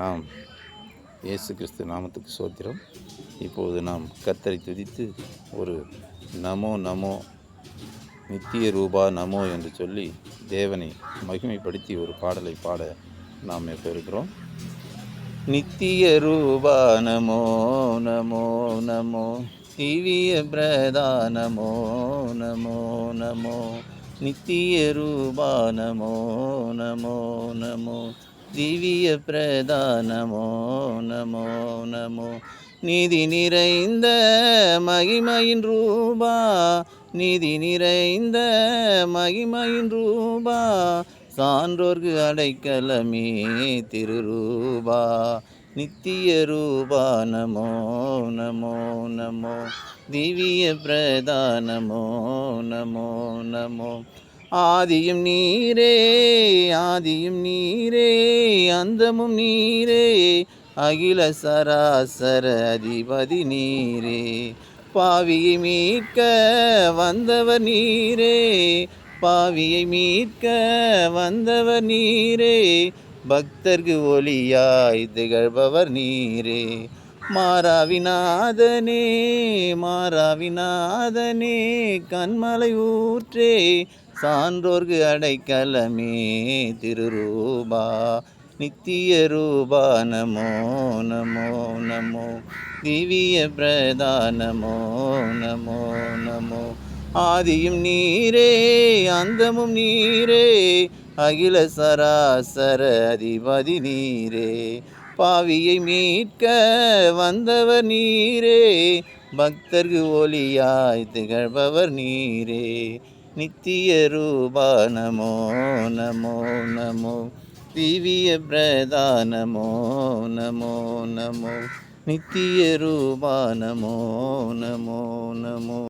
நாம் இயேசு கிறிஸ்து நாமத்துக்கு சோத்திரம். இப்போது நாம் கத்தரை துதித்து ஒரு நமோ நமோ நித்திய ரூபா நமோ என்று சொல்லி தேவனை மகிமைப்படுத்தி ஒரு பாடலை பாட நாம் இப்போ இருக்கிறோம். நித்திய ரூபா நமோ நமோ நமோ திவ்ய பிரதானமோ நமோ நமோ நித்திய ரூபா நமோ நமோ நமோ திவ்ய பிரதானமோ நமோ நமோ. நிதி நிறைந்த மகிமையின் ரூபா. நிதி நிறைந்த மகிமையின் ரூபா. சான்றோர்க்கு அடைக்கலமே திருரூபா. நித்திய ரூபா நமோ நமோ நமோ. திவ்ய பிரதானமோ நமோ நமோ. ஆதியும் நீரே ஆதியும் நீரே அந்தமும் நீரே அகில சராசர அதிபதி நீரே. பாவியை மீட்க வந்தவர் நீரே பாவியை மீட்க வந்தவர் நீரே. பக்தர்கு ஒளியாய் திகழ்பவர் நீரே. மாறாவினாதனே மாறாவினாதனே கண்மலை ஊற்றே சான்றோர்க்கு அடைக்கலமே திருரூபா நித்திய ரூபா நமோ நமோ நமோ. திவ்ய பிரதானமோ நமோ நமோ ஆதியும் நீரே அந்தமும் நீரே. அகில சராசர அதிபதி நீரே. பாவியை மீட்க வந்தவர் நீரே. பக்தர்கு ஒளியாய் திகழ்பவர் நீரே. நித்திய ரூபா நமோ நமோ நமோ திவ்ய பிரதானமோ நமோ நமோ நித்திய ரூபா நமோ நமோ நமோ